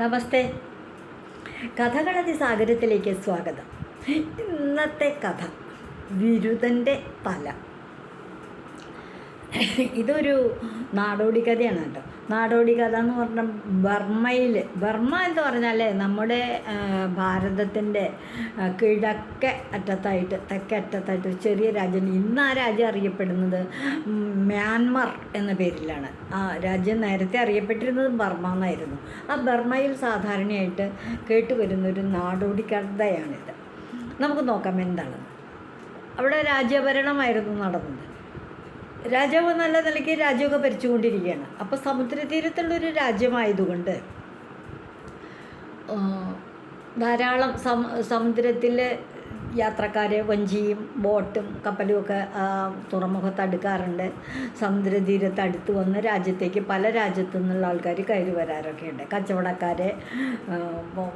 നമസ്തേ. കഥകളതി സാഗരത്തിലേക്ക് സ്വാഗതം. ഇന്നത്തെ കഥ വിരുദന്റെ തല ഇതൊരു നാടോടി കഥയാണ് കേട്ടോ. നാടോടി കഥ എന്ന് പറഞ്ഞാൽ ബർമ്മയിൽ ബർമ്മ എന്ന് പറഞ്ഞാൽ നമ്മുടെ ഭാരതത്തിന്റെ കിഴക്കേ അറ്റത്തായിട്ട് തെക്കേ അറ്റത്തായിട്ട് ചെറിയ രാജ്യം ഇന്ന് ആ രാജ്യം അറിയപ്പെടുന്നത് മ്യാൻമർ എന്ന പേരിലാണ്. ആ രാജ്യം നേരത്തെ അറിയപ്പെട്ടിരുന്നത് ബർമ്മ എന്നായിരുന്നു. ആ ബർമ്മയിൽ സാധാരണയായിട്ട് കേട്ടുവരുന്നൊരു നാടോടി കഥയാണിത് നമുക്ക് നോക്കാം എന്താണ്. അവിടെ രാജ്യഭരണമായിരുന്നു നടന്നത്. രാജാവ് നല്ല നിലയ്ക്ക് രാജ്യമൊക്കെ ഭരിച്ചുകൊണ്ടിരിക്കുകയാണ്. അപ്പോൾ സമുദ്രതീരത്തുള്ളൊരു രാജ്യമായതുകൊണ്ട് ധാരാളം സം സമുദ്രത്തിൽ യാത്രക്കാരെ വഞ്ചിയും ബോട്ടും കപ്പലും ഒക്കെ തുറമുഖത്ത് അടുക്കാറുണ്ട്. സമുദ്രതീരത്ത് അടുത്ത് വന്ന് രാജ്യത്തേക്ക് പല രാജ്യത്തു നിന്നുള്ള ആൾക്കാർ കയറി വരാറൊക്കെ ഉണ്ട് കച്ചവടക്കാരെ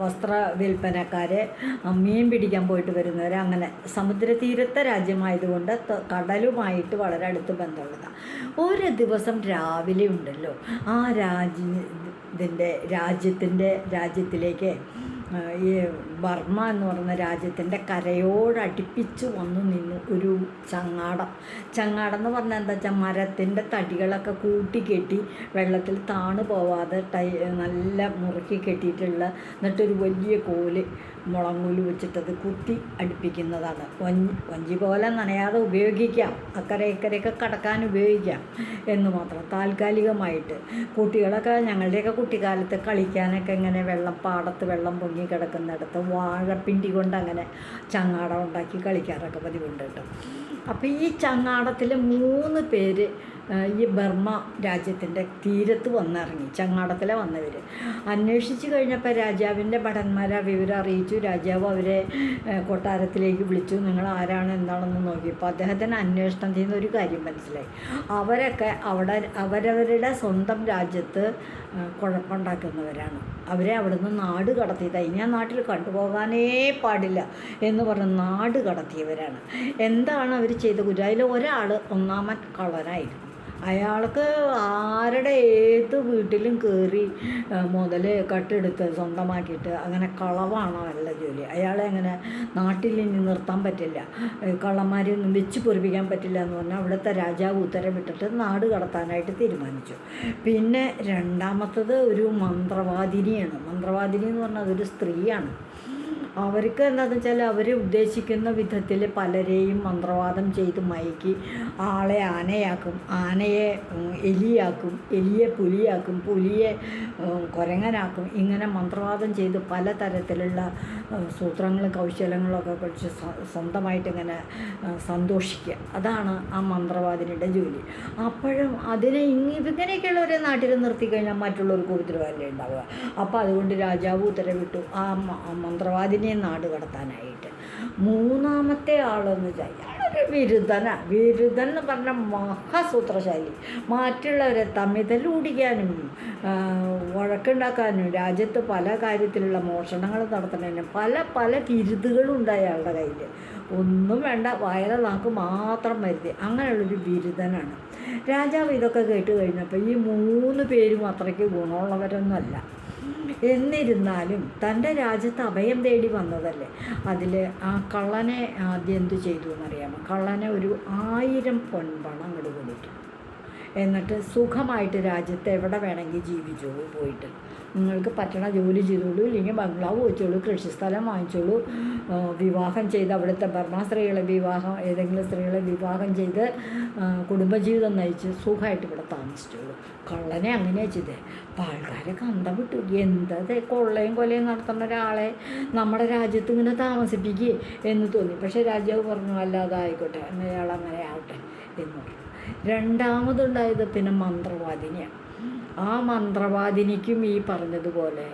വസ്ത്ര വിൽപ്പനക്കാരെ മീൻ പിടിക്കാൻ പോയിട്ട് വരുന്നവർ അങ്ങനെ സമുദ്രതീരത്തെ രാജ്യമായതുകൊണ്ട് കടലുമായിട്ട് വളരെ അടുത്ത് ബന്ധമുള്ളതാണ് ഒരു ദിവസം രാവിലെ ഉണ്ടല്ലോ ആ രാജ്യ ഇതിന്റെ രാജ്യത്തിന്റെ രാജ്യത്തിലേക്ക് ഈ ബർമ്മ എന്ന് പറയുന്ന രാജ്യത്തിന്റെ കരയോടടുപ്പിച്ച് വന്നു നിന്നു ഒരു ചങ്ങാടം. ചങ്ങാടം എന്ന് പറഞ്ഞാൽ എന്താ വെച്ചാൽ മരത്തിന്റെ തടികളൊക്കെ കൂട്ടി കെട്ടി വെള്ളത്തിൽ താണു പോവാതെ ടൈ നല്ല മുറുക്കി കെട്ടിയിട്ടുള്ള എന്നിട്ടൊരു വലിയ കോൽ മുളങ്ങൂൽ വെച്ചിട്ടത് കുത്തി അടുപ്പിക്കുന്നതാണ്. വഞ്ചി വഞ്ചി പോലെ നനയാതെ ഉപയോഗിക്കാം. അക്കരെ ഇക്കരെയൊക്കെ കടക്കാൻ ഉപയോഗിക്കാം എന്ന് മാത്രം താൽക്കാലികമായിട്ട്. കുട്ടികളൊക്കെ ഞങ്ങളുടെയൊക്കെ കുട്ടിക്കാലത്ത് കളിക്കാനൊക്കെ ഇങ്ങനെ വെള്ളം പാടത്ത് വെള്ളം പൊങ്ങി കിടക്കുന്നിടത്ത് വാഴപ്പിണ്ടി കൊണ്ട് അങ്ങനെ ചങ്ങാടം ഉണ്ടാക്കി കളിക്കാറൊക്കെ പതിവുണ്ട് കേട്ടോ. അപ്പോൾ ഈ ചങ്ങാടത്തിൽ മൂന്ന് പേര് ഈ ബർമ്മ രാജ്യത്തിന്റെ തീരത്ത് വന്നിറങ്ങി ചങ്ങാടത്തിലെ വന്നവർ അന്വേഷിച്ച് കഴിഞ്ഞപ്പോൾ രാജാവിന്റെ ഭടന്മാരെ വിവരം അറിയിച്ചു. രാജാവ് അവരെ കൊട്ടാരത്തിലേക്ക് വിളിച്ചു. നിങ്ങൾ ആരാണ്? എന്താണെന്ന് നോക്കിയപ്പോൾ അദ്ദേഹത്തിന് അന്വേഷണം ചെയ്യുന്ന ഒരു കാര്യം മനസ്സിലായി. അവരൊക്കെ അവിടെ അവരവരുടെ സ്വന്തം രാജ്യത്ത് കുഴപ്പമുണ്ടാക്കുന്നവരാണ്. അവരെ അവിടുന്ന് നാട് ഇനി ആ നാട്ടിൽ കണ്ടുപോകാനേ പാടില്ല എന്ന് പറഞ്ഞ് നാട് കടത്തിയവരാണ്. എന്താണ് അവർ ചെയ്ത കുറ്റം അതിൽ ഒരാൾ ഒന്നാമൻ കള്ളനായിരുന്നു. അയാൾക്ക് ആരുടെ ഏത് വീട്ടിലും കയറി മുതൽ കട്ടെടുത്ത് സ്വന്തമാക്കിയിട്ട് അങ്ങനെ കളവാണോ അല്ല ജോലി. അയാളെ അങ്ങനെ നാട്ടിൽ ഇനി നിർത്താൻ പറ്റില്ല. കള്ളന്മാരെ ഒന്നും വെച്ച് പൊറിപ്പിക്കാൻ പറ്റില്ല എന്ന് പറഞ്ഞാൽ അവിടുത്തെ രാജാവ് ഉത്തരവിട്ടിട്ട് നാട് കടത്താനായിട്ട് തീരുമാനിച്ചു. പിന്നെ രണ്ടാമത്തത് ഒരു മന്ത്രവാദിനിയാണ്. മന്ത്രവാദിനി എന്ന് പറഞ്ഞാൽ അതൊരു സ്ത്രീയാണ്. അവർക്ക് എന്താണെന്ന് വെച്ചാൽ അവർ ഉദ്ദേശിക്കുന്ന വിധത്തിൽ പലരെയും മന്ത്രവാദം ചെയ്ത് മയക്കി ആളെ ആനയാക്കും ആനയെ എലിയാക്കും എലിയെ പുലിയാക്കും പുലിയെ കൊരങ്ങനാക്കും. ഇങ്ങനെ മന്ത്രവാദം ചെയ്ത് പല തരത്തിലുള്ള ഉം, സൂത്രങ്ങളും കൗശലങ്ങളും ഒക്കെ പഠിച്ച് സ്വ- സ്വന്തമായിട്ട് ഇങ്ങനെ സന്തോഷിക്കുക. അതാണ് ആ മന്ത്രവാദിനിയുടെ ജോലി. അപ്പോഴും അതിനെ ഇങ്ങ ഇങ്ങനെയൊക്കെയുള്ള ഒരു നാട്ടിൽ നിർത്തി കഴിഞ്ഞാൽ മറ്റുള്ളവർക്ക് ഉപദ്രവമല്ലേ ഉണ്ടാവുക? അപ്പോൾ അതുകൊണ്ട് രാജാവ് ഉത്തരവിട്ടു. ആ മ- മന്ത്രവാദിനെ നാട് കടത്താനായിട്ട്. മൂന്നാമത്തെ ആളെന്ന് വെച്ചാൽ അയാളൊരു വിരുദ്ധന. വിരുദ്ധൻ എന്ന് പറഞ്ഞ മഹാസൂത്രശാലി. മറ്റുള്ളവരെ തമ്മിൽ ഓടിക്കാനും വഴക്കുണ്ടാക്കാനും രാജ്യത്ത് പല കാര്യത്തിലുള്ള മോഷണങ്ങൾ നടത്തുന്നതിനും പല പല ബിരുദുകളും ഉണ്ട് അയാളുടെ കയ്യിൽ ഒന്നും വേണ്ട വയറ നാക്ക് മാത്രം വരുത്തി അങ്ങനെയുള്ളൊരു ബിരുദനാണ് രാജാവ് ഇതൊക്കെ കേട്ട് കഴിഞ്ഞപ്പോൾ ഈ മൂന്ന് പേരും അത്രയ്ക്ക് ഗുണമുള്ളവരൊന്നുമല്ല. എന്നിരുന്നാലും തന്റെ രാജ്യത്ത് അഭയം തേടി വന്നതല്ലേ? അതിൽ ആ കള്ളനെ ആദ്യം എന്ത് ചെയ്തു എന്നറിയാമോ? കള്ളനെ ഒരു ആയിരം പൊൻപണം അങ്ങോട്ട് കൊടുത്തു എന്നിട്ട് സുഖമായിട്ട് രാജ്യത്ത് എവിടെ വേണമെങ്കിൽ ജീവിച്ചോളൂ പോയിട്ട്. നിങ്ങൾക്ക് പറ്റണ ജോലി ചെയ്തോളൂ ഇല്ലെങ്കിൽ ബംഗ്ലാവ് വെച്ചോളൂ കൃഷിസ്ഥലം വാങ്ങിച്ചോളൂ വിവാഹം ചെയ്ത് അവിടുത്തെ ബർമ്മ സ്ത്രീകളെ വിവാഹം ഏതെങ്കിലും സ്ത്രീകളെ വിവാഹം ചെയ്ത് കുടുംബജീവിതം നയിച്ച് സുഖമായിട്ട് ഇവിടെ താമസിച്ചോളൂ. കള്ളനെ അങ്ങനെ ചെയ്തേ. അപ്പം ആൾക്കാരൊക്കെ അന്തം വിട്ടു. എന്തത് കൊള്ളയും കൊലയും നടത്തുന്ന ഒരാളെ നമ്മുടെ രാജ്യത്ത് ഇങ്ങനെ താമസിപ്പിക്കുക എന്ന് തോന്നി. പക്ഷേ രാജാവ് പറഞ്ഞു അല്ലാതായിക്കോട്ടെ അയാൾ അങ്ങനെ ആവട്ടെ എന്ന് പറഞ്ഞു. രണ്ടാമതുണ്ടായത് പിന്നെ മന്ത്രവാദിനിയാണ് ആ മന്ത്രവാദിനിക്കും ഈ പറഞ്ഞതുപോലെ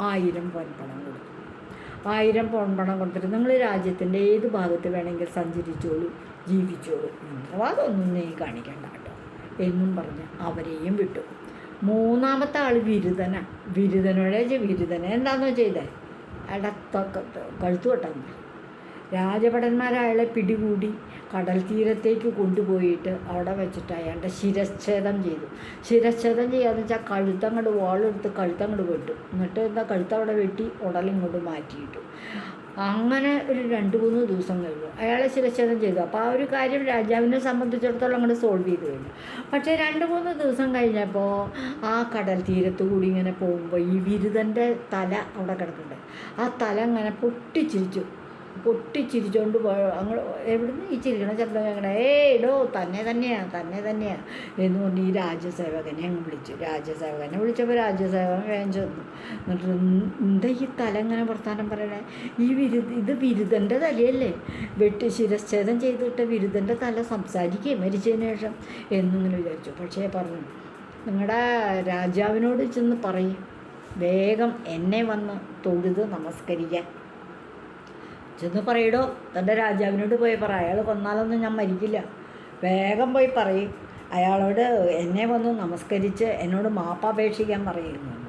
ആയിരം പൊൻപണം കൊടുത്തു. ആയിരം പൊൻപണം കൊടുത്തിട്ട് നിങ്ങൾ രാജ്യത്തിന്റെ ഏത് ഭാഗത്ത് വേണമെങ്കിൽ സഞ്ചരിച്ചോളൂ ജീവിച്ചോളൂ. മന്ത്രവാദമൊന്നും നീ കാണിക്കണ്ട കേട്ടോ. എന്നും പറഞ്ഞ് അവരെയും വിട്ടു. മൂന്നാമത്തെ ആൾ ബിരുദന ബിരുദനോടെ ബിരുദന എന്താണെന്നോ ചെയ്തേ? അടത്തൊക്കെ കഴുത്തു വെട്ടാൻ രാജഭടന്മാർ അയാളെ പിടികൂടി കടൽ തീരത്തേക്ക് കൊണ്ടുപോയിട്ട് അവിടെ വെച്ചിട്ട് അയാളുടെ ശിരച്ഛേദം ചെയ്തു. ശിരച്ഛേദം ചെയ്യാന്ന് വെച്ചാൽ കഴുത്തങ്ങോട്ട് വാളെടുത്ത് കഴുത്തങ്ങോട്ട് വെട്ടു. എന്നിട്ട് എന്താ കഴുത്തവിടെ വെട്ടി ഉടലിങ്ങോട്ട് മാറ്റിയിട്ടു. അങ്ങനെ ഒരു രണ്ട് മൂന്ന് ദിവസം കഴിഞ്ഞു. അയാളെ ശിരച്ഛേദം ചെയ്തു. അപ്പോൾ ആ ഒരു കാര്യം രാജാവിനെ സംബന്ധിച്ചിടത്തോളം അങ്ങോട്ട് സോൾവ് ചെയ്തു കഴിഞ്ഞു. പക്ഷേ രണ്ട് മൂന്ന് ദിവസം കഴിഞ്ഞപ്പോൾ ആ കടൽ തീരത്ത് കൂടി ഇങ്ങനെ പോകുമ്പോൾ ഈ ബിരുദന്റെ തല അവിടെ കിടക്കുന്നുണ്ട് ആ തല ഇങ്ങനെ പൊട്ടിച്ചിരിച്ചു. പൊട്ടിച്ചിരിച്ചുകൊണ്ട് പോ അങ്ങ് എവിടുന്ന് ഈ ചിരിക്കണ ശബ്ദം കേൾക്കണേ ഡോ തന്നെ തന്നെയാണ് തന്നെ തന്നെയാണ് എന്ന് പറഞ്ഞ് ഈ രാജ്യസേവകനെ അങ്ങ് വിളിച്ചു. രാജ്യസേവകനെ വിളിച്ചപ്പോൾ രാജ്യസേവകൻ വേഞ്ചു വന്നു എന്നിട്ട് എന്താ ഈ തല ഇങ്ങനെ വർത്താനം പറയണേ? ഈ വിരുദ ഇത് ബിരുദന്റെ തലയല്ലേ? വെട്ടി ശിരച്ഛേദം ചെയ്തിട്ട് ബിരുദന്റെ തല സംസാരിക്കുകയും മരിച്ചതിന് ശേഷം എന്നിങ്ങനെ വിചാരിച്ചു. പക്ഷേ പറഞ്ഞു നിങ്ങളുടെ രാജാവിനോട് ചെന്ന് പറയും. വേഗം എന്നെ വന്ന് തൊഴുത് നമസ്കരിക്കാൻ ചെന്ന് പറയടോ തന്റെ രാജാവിനോട് പോയി പറ. അയാൾ കൊന്നാലൊന്നും ഞാൻ മരിക്കില്ല. വേഗം പോയി പറയും. അയാളോട് എന്നെ വന്ന് നമസ്കരിച്ച് എന്നോട് മാപ്പപേക്ഷിക്കാൻ പറയുന്നു.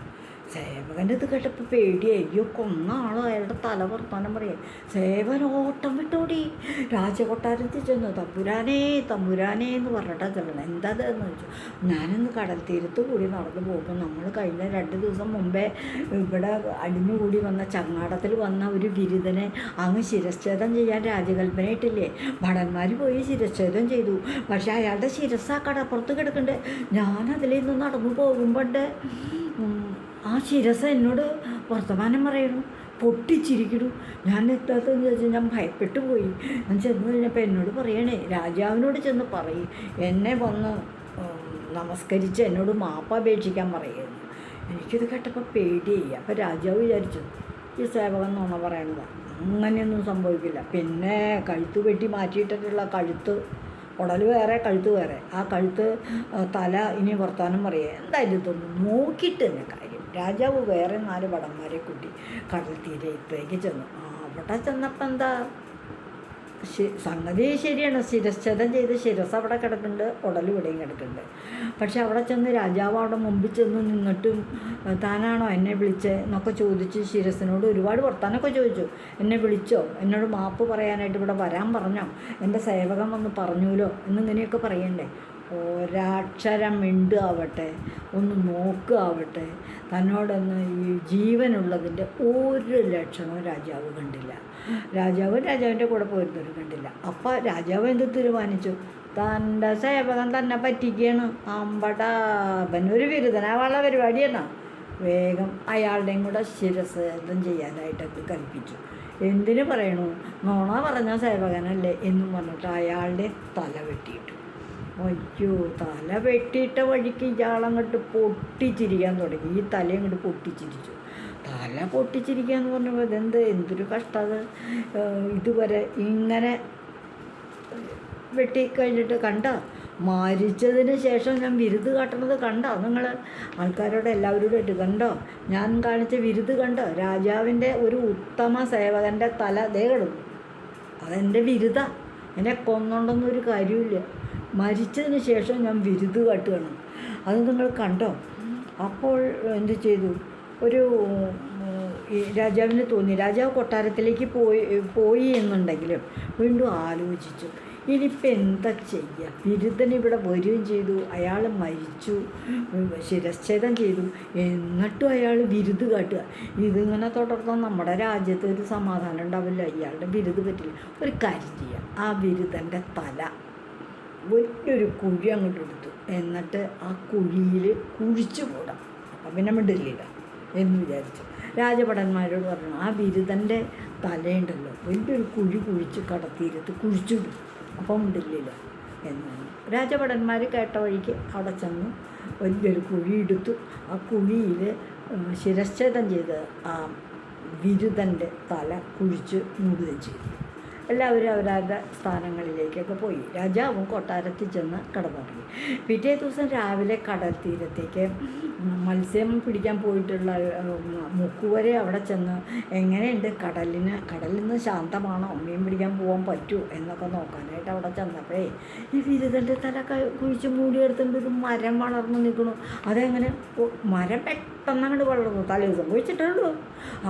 സേവകന്റെ ഇത് കേട്ടപ്പോൾ പേടിയായി. അയ്യോ കൊന്ന ആളോ അയാളുടെ തല വർത്താനം പറയാം. സേവൻ ഓട്ടം വിട്ടോടി. രാജകൊട്ടാരത്തിൽ ചെന്നു. തമ്പുരാനേ തമ്പുരാനേ എന്ന് പറഞ്ഞിട്ടാ ചെല്ലണം. എന്താ എന്ന് ചോദിച്ചു. ഞാനിന്ന് കടൽ തീരത്ത് കൂടി നടന്നു പോകുമ്പോൾ നമ്മൾ കഴിഞ്ഞ രണ്ട് ദിവസം മുമ്പേ ഇവിടെ അടിഞ്ഞുകൂടി വന്ന ചങ്ങാടത്തിൽ വന്ന ഒരു ബിരുദനെ അങ്ങ് ശിരച്ഛേദം ചെയ്യാൻ രാജകൽപ്പനയിട്ടില്ലേ ഭടന്മാർ പോയി ശിരച്ഛേദം ചെയ്തു. പക്ഷേ അയാളുടെ ശിരസ് ആ കടപ്പുറത്ത് കിടക്കണ്ടേ. ഞാൻ അതിൽ നിന്ന് നടന്നു പോകുമ്പോണ്ട്. ശിരസ് എന്നോട് വർത്തമാനം പറയണു. പൊട്ടിച്ചിരിക്കണു. ഞാൻ എത്താത്തതെന്ന് ചോദിച്ചാൽ ഞാൻ ഭയപ്പെട്ടു പോയി. ഞാൻ ചെന്ന് കഴിഞ്ഞപ്പോൾ എന്നോട് പറയണേ രാജാവിനോട് ചെന്ന് പറയും. എന്നെ വന്ന് നമസ്കരിച്ച് എന്നോട് മാപ്പപേക്ഷിക്കാൻ പറയുന്നു. എനിക്കിത് കേട്ടപ്പോൾ പേടിയായി. അപ്പോൾ രാജാവ് വിചാരിച്ചു ഈ സേവകൻ നോണ പറയണതാണ് അങ്ങനെയൊന്നും സംഭവിക്കില്ല. പിന്നെ കഴുത്ത് വെട്ടി മാറ്റിയിട്ടിട്ടുള്ള കഴുത്ത് ഉടൽ വേറെ കഴുത്ത് വേറെ. ആ കഴുത്ത് തല ഇനി വർത്താനം പറയുക എന്തായാലും ഇതൊന്നും നോക്കിയിട്ട് തന്നെ രാജാവ് വേറെ നാല് വടന്മാരെ കൂട്ടി കടൽ തീരത്തേക്ക് ചെന്നു. അവിടെ ചെന്നപ്പോൾ എന്താ സംഗതി ശരിയാണ്. ശിരച്ഛേദം ചെയ്ത് ശിരസ് അവിടെ കിടക്കുന്നുണ്ട്. ഉടൽ ഇവിടെയും കിടക്കുന്നുണ്ട്. പക്ഷെ അവിടെ ചെന്ന് രാജാവ് അവിടെ മുമ്പിൽ ചെന്ന് നിന്നിട്ടും താനാണോ എന്നെ വിളിച്ചത് എന്നൊക്കെ ചോദിച്ച് ശിരസിനോട് ഒരുപാട് വർത്താനൊക്കെ ചോദിച്ചു. എന്നെ വിളിച്ചോ? എന്നോട് മാപ്പ് പറയാനായിട്ട് ഇവിടെ വരാൻ പറഞ്ഞോ? എന്റെ സേവകം വന്ന് പറഞ്ഞൂലോ എന്നിങ്ങനെയൊക്കെ പറയണ്ടേ? ഒരക്ഷരം മിണ്ടാവട്ടെ ഒന്ന് നോക്കുകയാവട്ടെ തന്നോടൊന്ന് ഈ ജീവനുള്ളതിന്റെ ഒരു ലക്ഷണവും രാജാവ് കണ്ടില്ല. രാജാവ് രാജാവിന്റെ കൂടെ പോരുന്നവരും കണ്ടില്ല. അപ്പോൾ രാജാവ് എന്ത് തീരുമാനിച്ചു? തന്റെ സേവകൻ തന്നെ പറ്റിക്കുകയാണ്. ഒരു അവനൊരു പരിപാടി പരിപാടിയാണ് വേഗം അയാളുടെയും കൂടെ ശിരസേദം ചെയ്യാനായിട്ടൊക്കെ കൽപ്പിച്ചു. എന്തിനു പറയണു? നോണ പറഞ്ഞ സേവകനല്ലേ എന്നും പറഞ്ഞിട്ട് അയാളുടെ തല വെട്ടിയിട്ടു. അയ്യോ തല വെട്ടിയിട്ട വഴിക്ക് ഇയാളങ്ങോട്ട് പൊട്ടിച്ചിരിക്കാൻ തുടങ്ങി. ഈ തല അങ്ങോട്ട് പൊട്ടിച്ചിരിച്ചു. തല പൊട്ടിച്ചിരിക്കാന്ന് പറഞ്ഞപ്പോൾ ഇതെന്ത് എന്തൊരു കഷ്ടം അത്. ഏഹ് ഇതുവരെ ഇങ്ങനെ വെട്ടി കഴിഞ്ഞിട്ട് കണ്ട? മരിച്ചതിന് ശേഷം ഞാൻ വിരുത് കാട്ടണത് കണ്ടോ? നിങ്ങൾ ആൾക്കാരോട് എല്ലാവരോടും ഇട്ട് കണ്ടോ? ഞാൻ കാണിച്ച വിരുത് കണ്ടോ? രാജാവിന്റെ ഒരു ഉത്തമ സേവകന്റെ തല ദേ അതെന്റെ വിരുദ. എന്നെ കൊന്നുണ്ടെന്നൊരു കാര്യമില്ല മരിച്ചതിന് ശേഷം ഞാൻ വിരുത് കാട്ടുകയാണ്. അത് നിങ്ങൾ കണ്ടോ? അപ്പോൾ എന്ത് ചെയ്തു? ഒരു രാജാവിന് തോന്നി. രാജാവ് കൊട്ടാരത്തിലേക്ക് പോയി പോയി എന്നുണ്ടെങ്കിലും വീണ്ടും ആലോചിച്ചു. ഇനിയിപ്പോൾ എന്താ ചെയ്യുക ബിരുദൻ ഇവിടെ വരികയും ചെയ്തു. അയാൾ മരിച്ചു. ശിരച്ഛേദം ചെയ്തു. എന്നിട്ടും അയാൾ ബിരുദ് കാട്ടുക. ഇതിങ്ങനെ തുടർന്നാൽ നമ്മുടെ രാജ്യത്ത് ഒരു സമാധാനം ഉണ്ടാവില്ല. ഇയാളുടെ ബിരുദ് പറ്റില്ല. ഒരു കാര്യം ചെയ്യുക ആ ബിരുദന്റെ തല വലിയൊരു കുഴി അങ്ങോട്ട് എടുത്തു. എന്നിട്ട് ആ കുഴിയിൽ കുഴിച്ചു കൂടാം അപ്പം പിന്നെ മിണ്ടില്ല എന്ന് വിചാരിച്ചു. രാജഭടന്മാരോട് പറഞ്ഞു ആ ബിരുദന്റെ തലയുണ്ടല്ലോ വലിയൊരു കുഴി കുഴിച്ച് കടത്തിയിരുത്ത് കുഴിച്ചിടും. അപ്പം മിണ്ടില്ല എന്നാണ് രാജഭടന്മാർ കേട്ട വഴിക്ക് അവിടെ ചെന്നു വലിയൊരു കുഴി എടുത്തു. ആ കുഴിയിൽ ശിരച്ഛേദം ചെയ്ത് ആ ബിരുദന്റെ തല കുഴിച്ച് മൂടുകയും ചെയ്തു എല്ലാവരും അവരവരുടെ സ്ഥാനങ്ങളിലേക്കൊക്കെ പോയി. രാജാവും കൊട്ടാരത്തിൽ ചെന്ന് കടന്നിറങ്ങി പിറ്റേ ദിവസം രാവിലെ കടൽ തീരത്തേക്ക് മത്സ്യം പിടിക്കാൻ പോയിട്ടുള്ള മുക്കുവരെ അവിടെ ചെന്ന് എങ്ങനെയുണ്ട്? കടലിന് കടലിൽ നിന്ന് ശാന്തമാണോ? മീൻ പിടിക്കാൻ പോകാൻ പറ്റൂ എന്നൊക്കെ നോക്കാനായിട്ട് അവിടെ ചെന്നപ്പോഴേ ഈ ബിരുദന്റെ തല കുഴിച്ച് മൂടിയെടുത്തുകൊണ്ട് ഒരു മരം വളർന്നു നിൽക്കണു അതെങ്ങനെ? മരം പെട്ടെന്ന് അങ്ങോട്ട് വളർന്നു. തലേ ദിവസം കുഴിച്ചിട്ടുള്ളൂ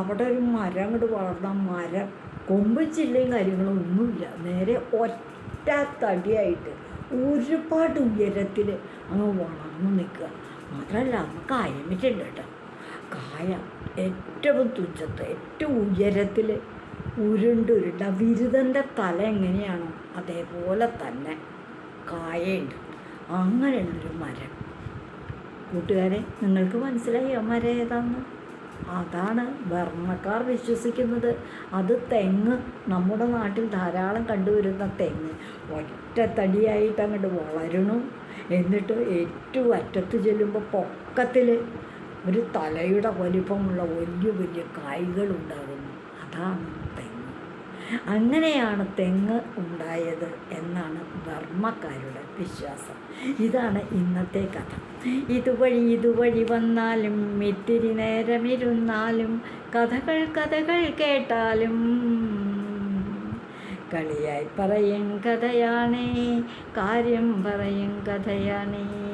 അവിടെ ഒരു മരം അങ്ങോട്ട് വളർന്ന. മരം കൊമ്പിച്ചില്ലയും കാര്യങ്ങളും ഒന്നുമില്ല. നേരെ ഒറ്റ തടിയായിട്ട് ഒരുപാട് ഉയരത്തിൽ അങ്ങ് വളർന്നു നിൽക്കുക. മാത്രമല്ല അന്ന് കായമിട്ടുണ്ട് കേട്ടോ. കായ ഏറ്റവും തുച്ഛത്ത് ഏറ്റവും ഉയരത്തിൽ ഉരുണ്ടുരുണ്ട ബിരുദന്റെ തല എങ്ങനെയാണോ അതേപോലെ തന്നെ കായയുണ്ട്. അങ്ങനെയുള്ളൊരു മരം. കൂട്ടുകാരെ നിങ്ങൾക്ക് മനസ്സിലായി ആ മരം ഏതാന്ന്? അതാണ് ഭരണക്കാർ വിശ്വസിക്കുന്നത്. അത് തെങ്ങ്. നമ്മുടെ നാട്ടിൽ ധാരാളം കണ്ടുവരുന്ന തെങ്ങ്. ഒറ്റ തടിയായിട്ട് അങ്ങോട്ട് വളരണു. എന്നിട്ട് ഏറ്റവും അറ്റത്ത് ചെല്ലുമ്പോൾ പൊക്കത്തിൽ ഒരു തലയുടെ വലിപ്പമുള്ള വലിയ വലിയ കായ്കളുണ്ടാകുന്നു അതാണ് അങ്ങനെയാണ് തെങ്ങ് ഉണ്ടായത് എന്നാണ് ബർമ്മക്കാരുടെ വിശ്വാസം. ഇതാണ് ഇന്നത്തെ കഥ. ഇതുവഴി ഇതുവഴി വന്നാലും ഇത്തിരി നേരമിരുന്നാലും കഥകൾ കഥകൾ കേട്ടാലും കളിയായി പറയും കഥയാണേ കാര്യം പറയും കഥയാണേ.